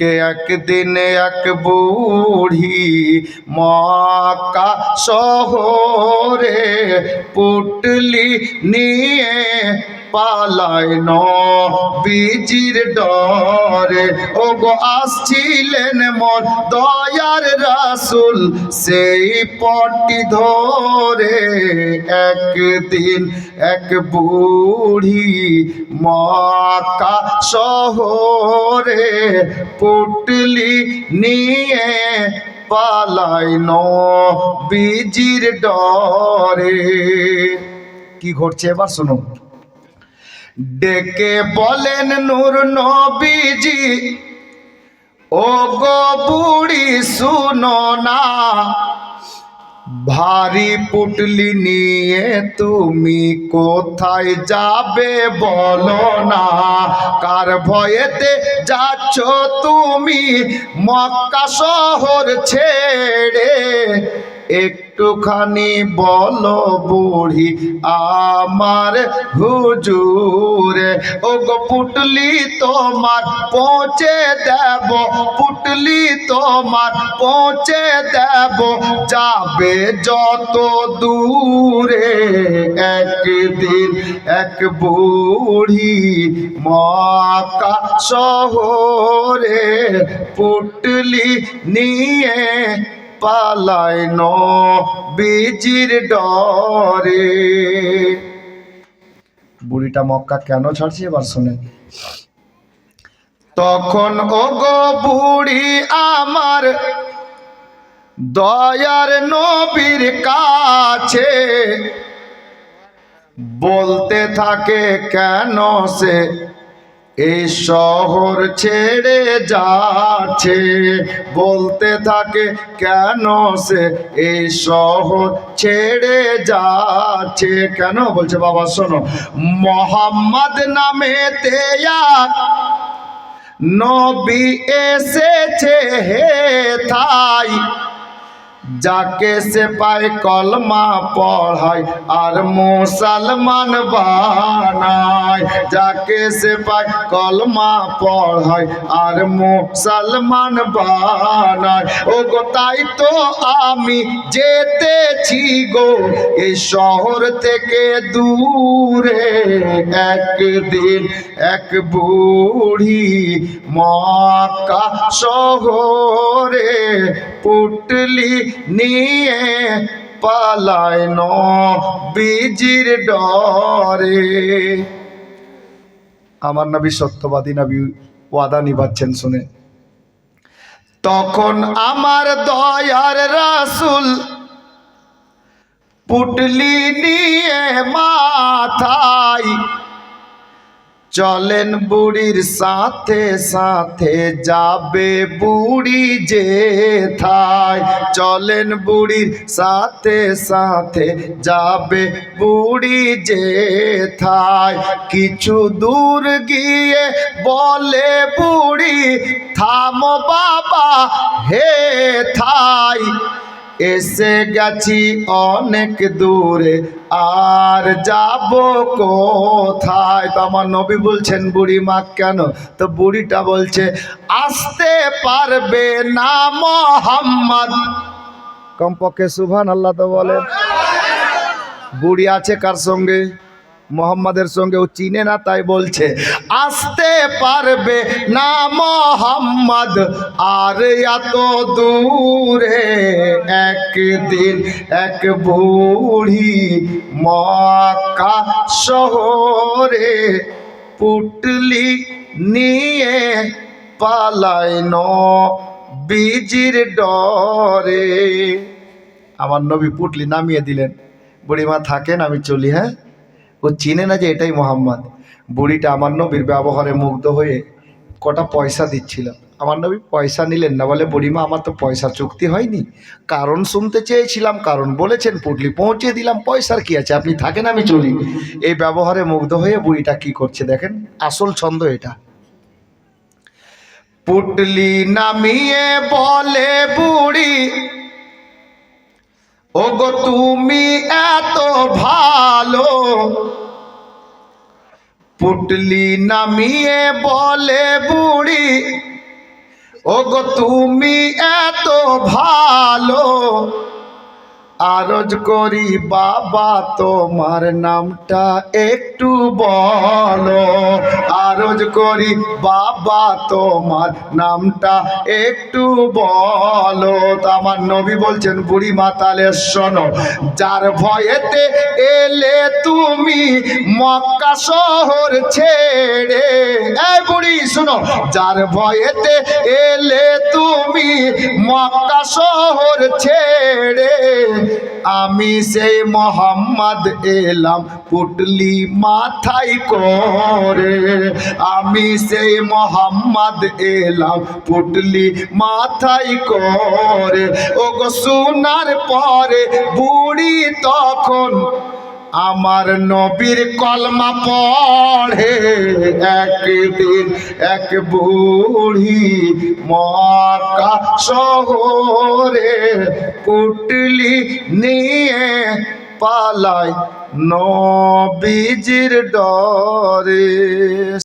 ডেকে একদিন এক বুড়ি মক্কা শহরে পুটলি নিয়ে পালায় ন বীজির ডরে। ও গো আসছিলেন মন দয়ার রাসুল সেই পটি ধরে। একদিন এক বুড়ি মক্কা শহরে পুটলি নিয়ে পালায় ন বীজির ডরে। কি ঘটছে এবার শোনো। ডেকে বলেন নূর নবীজি ও গো বুড়ি শুনো না, ভারী পুটলি নিয়ে তুমি কোথায় যাবে বলো না, কার ভয়েতে যাচ্ছ তুমি মক্কা শহর ছেড়ে? একটুখানি বল বুড়ি আমার হুজুরে। ও গো পুটলি তোমার পৌঁছে দেব, পুটলি তোমার পৌঁছে দেব, যাবে যত দূরে। একদিন এক বুড়ি মক্কা শহরে পুটলি নিয়ে পালায় ন বীজির ডরে। বুড়িটা মক্কা কেন ছাড়ছে এবার শুনে তখন ও গো বুড়ি আমার দয়ার নবীর কাছে বলতে থাকে, কেন সে এই শহর ছেড়ে যাচ্ছে। বলতে থাকে, কেন সে এই শহর ছেড়ে যাচ্ছে? কেন বলছে বাবা, শোনো। মোহাম্মদ নামে তেয়া নবী এসেছে হে থাই যাকে সে পায় কলমা পড়ায় আর মুসলমান বানায়। যাকে সে পায় কলমা পড়ায় আর মুসলমান বানায়। ও গো তো আমি যেতেছি গো এই শহর থেকে দূরে। একদিন এক বুড়ি মক্কা শহরে পুটলি নিয়ে পালায় ন বীজির ডরে। আমার নবী সত্যবাদী নবী ওয়াদা নিভাচ্ছেন শুনে। তখন আমার দয়ার রাসুল পুটলি নিয়ে মাথায় চলেন বুড়ির সাথে সাথে যাবে বুড়ি যে থায়। চলেন বুড়ির সাথে সাথে যাবে বুড়ি যে থায়। কিছু দূর গিয়ে বলে বুড়ি, থামো বাবা, হে থাই। এসে গেছি অনেক দূরে। আর যাব কোথায়? তো আমার নবী বলছেন, বুড়ি মা, কেন? তো বুড়িটা বলছে, আসতে পারবে না মোহাম্মদ। কমপক্ষে সুভান আল্লাহ তো বলেন। বুড়ি আছে কার সঙ্গে? মোহাম্মদের সঙ্গে ও চিনে না, তাই বলছে, আসতে পারবে না মোহাম্মদ, আর এত দূরে একদিন এক বুড়ি মক্কা শহরে পুটলি নিয়ে পালায় ন বীজির ডরে। আমার নবী পুটলি নামিয়ে দিলেন, বুড়িমা, থাকেন, আমি চলি হ্যাঁ? ও চিনে না যে এটাই মোহাম্মদ। বুড়িটা আমার নবীর ব্যবহারে মুগ্ধ হয়ে কটা পয়সা দিচ্ছিল। আমার নবী পয়সা নিলেন না, বলে, বুড়িমা, আমার তো পয়সা চুক্তি হয়নি। কারণ শুনতে চেয়েছিলাম, কারণ বলেছেন, পুটলি পৌঁছে দিলাম, পয়সার কি আছে? আপনি থাকেন, আমি চলি। এই ব্যবহারে মুগ্ধ হয়ে বুড়িটা কি করছে দেখেন? আসল ছন্দ এটা। পুটলি নামিয়ে বলে, বুড়ি ওগো তুমি এত ভালো। পুটলি নামিয়ে বলে বুড়ি ওগো তুমি এত ভালো। আরজ করি, বাবা, তোমার নামটা একটু বলো। আরজ করি, বাবা, তোমার নামটা একটু বলো। আমার নবী বলছেন, বুড়ি মাতালে শোনো, যার ভয়েতে এলে তুমি মক্কা শহর ছেড়ে, এই বুড়ি, শোনো, যার ভয়েতে এলে তুমি মক্কা শহর ছেড়ে আমি সেই মোহাম্মদ এলাম পুটলি মাথায় করে। আমি সেই মোহাম্মদ এলাম পুটলি মাথায় করে। ও গো সোনার পরে বুড়ি তখন আমার নবীর কলমা পড়ে একদিন এক বুড়ি মাকা শহরে পুটলি নিয়ে পালায় নবীজির ডরে।